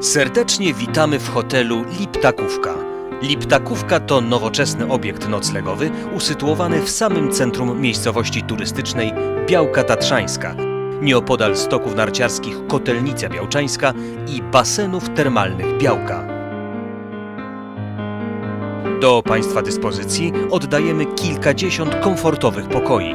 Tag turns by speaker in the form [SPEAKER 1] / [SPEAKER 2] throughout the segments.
[SPEAKER 1] Serdecznie witamy w hotelu Liptakówka. Liptakówka to nowoczesny obiekt noclegowy usytuowany w samym centrum miejscowości turystycznej Białka Tatrzańska, nieopodal stoków narciarskich Kotelnica Białczańska i basenów termalnych Białka. Do Państwa dyspozycji oddajemy kilkadziesiąt komfortowych pokoi.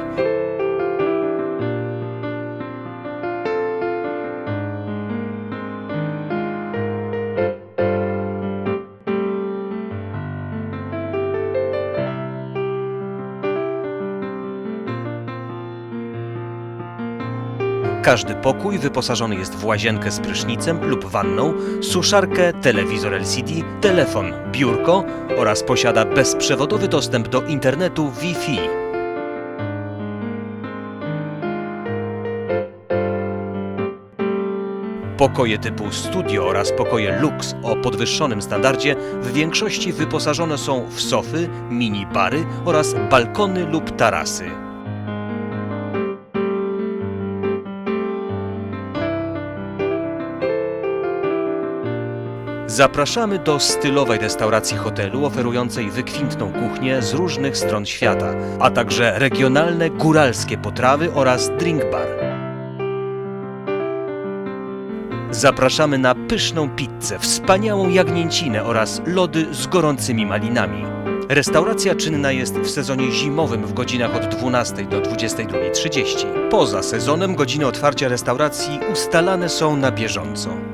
[SPEAKER 1] Każdy pokój wyposażony jest w łazienkę z prysznicem lub wanną, suszarkę, telewizor LCD, telefon, biurko oraz posiada bezprzewodowy dostęp do internetu Wi-Fi. Pokoje typu studio oraz pokoje lux o podwyższonym standardzie w większości wyposażone są w sofy, mini bary oraz balkony lub tarasy. Zapraszamy do stylowej restauracji hotelu oferującej wykwintną kuchnię z różnych stron świata, a także regionalne góralskie potrawy oraz drink bar. Zapraszamy na pyszną pizzę, wspaniałą jagnięcinę oraz lody z gorącymi malinami. Restauracja czynna jest w sezonie zimowym w godzinach od 12 do 22.30. Poza sezonem godziny otwarcia restauracji ustalane są na bieżąco.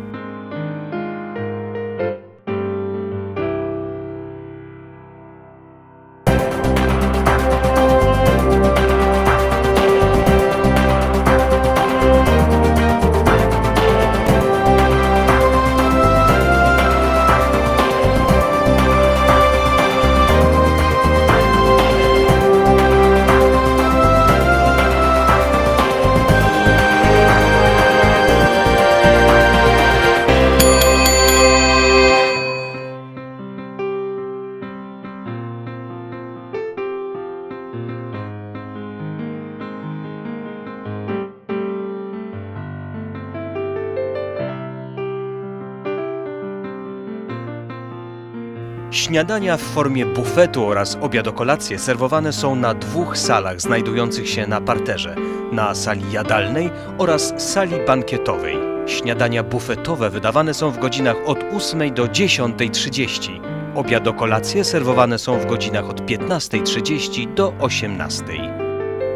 [SPEAKER 1] Śniadania w formie bufetu oraz obiadokolacje serwowane są na dwóch salach znajdujących się na parterze, na sali jadalnej oraz sali bankietowej. Śniadania bufetowe wydawane są w godzinach od 8 do 10.30. Obiadokolacje serwowane są w godzinach od 15.30 do 18.00.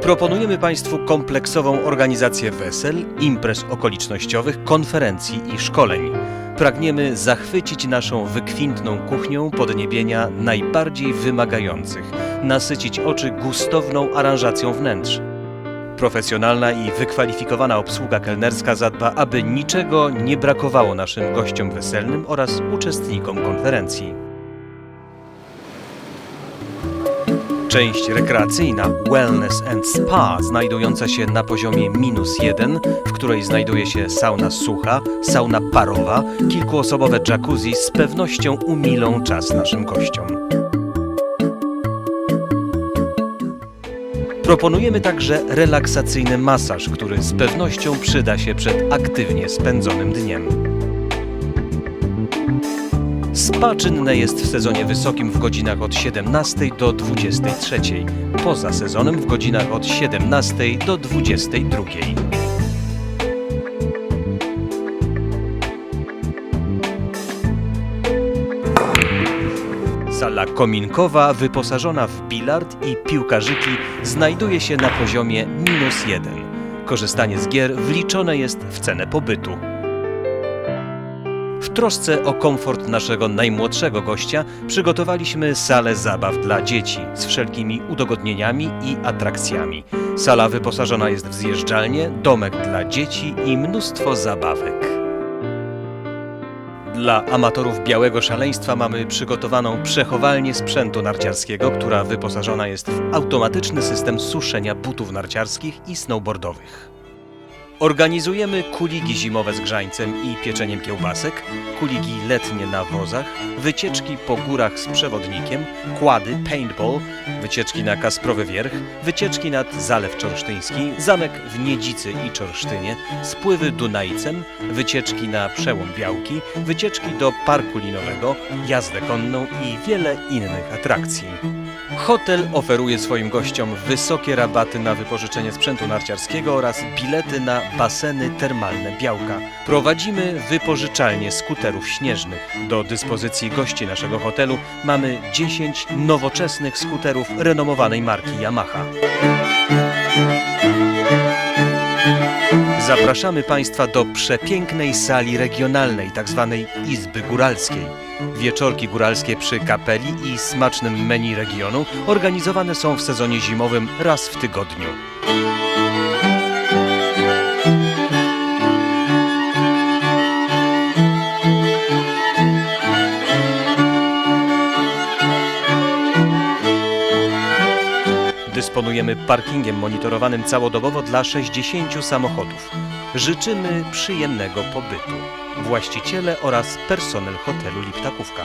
[SPEAKER 1] Proponujemy Państwu kompleksową organizację wesel, imprez okolicznościowych, konferencji i szkoleń. Pragniemy zachwycić naszą wykwintną kuchnią podniebienia najbardziej wymagających, nasycić oczy gustowną aranżacją wnętrz. Profesjonalna i wykwalifikowana obsługa kelnerska zadba, aby niczego nie brakowało naszym gościom weselnym oraz uczestnikom konferencji. Część rekreacyjna Wellness and Spa, znajdująca się na poziomie minus jeden, w której znajduje się sauna sucha, sauna parowa, kilkuosobowe jacuzzi z pewnością umilą czas naszym gościom. Proponujemy także relaksacyjny masaż, który z pewnością przyda się przed aktywnie spędzonym dniem. Spa czynne jest w sezonie wysokim w godzinach od 17 do 23, poza sezonem w godzinach od 17 do 22. Sala kominkowa wyposażona w bilard i piłkarzyki znajduje się na poziomie minus 1. Korzystanie z gier wliczone jest w cenę pobytu. W trosce o komfort naszego najmłodszego gościa przygotowaliśmy salę zabaw dla dzieci z wszelkimi udogodnieniami i atrakcjami. Sala wyposażona jest w zjeżdżalnię, domek dla dzieci i mnóstwo zabawek. Dla amatorów białego szaleństwa mamy przygotowaną przechowalnię sprzętu narciarskiego, która wyposażona jest w automatyczny system suszenia butów narciarskich i snowboardowych. Organizujemy kuligi zimowe z grzańcem i pieczeniem kiełbasek, kuligi letnie na wozach, wycieczki po górach z przewodnikiem, kłady, paintball, wycieczki na Kasprowy Wierch, wycieczki nad Zalew Czorsztyński, zamek w Niedzicy i Czorsztynie, spływy Dunajcem, wycieczki na Przełom Białki, wycieczki do Parku Linowego, jazdę konną i wiele innych atrakcji. Hotel oferuje swoim gościom wysokie rabaty na wypożyczenie sprzętu narciarskiego oraz bilety na baseny termalne Białka. Prowadzimy wypożyczalnię skuterów śnieżnych. Do dyspozycji gości naszego hotelu mamy 10 nowoczesnych skuterów renomowanej marki Yamaha. Zapraszamy Państwa do przepięknej sali regionalnej, tzw. Izby Góralskiej. Wieczorki góralskie przy kapeli i smacznym menu regionu organizowane są w sezonie zimowym raz w tygodniu. Dysponujemy parkingiem monitorowanym całodobowo dla 60 samochodów. Życzymy przyjemnego pobytu. Właściciele oraz personel hotelu Liptakówka.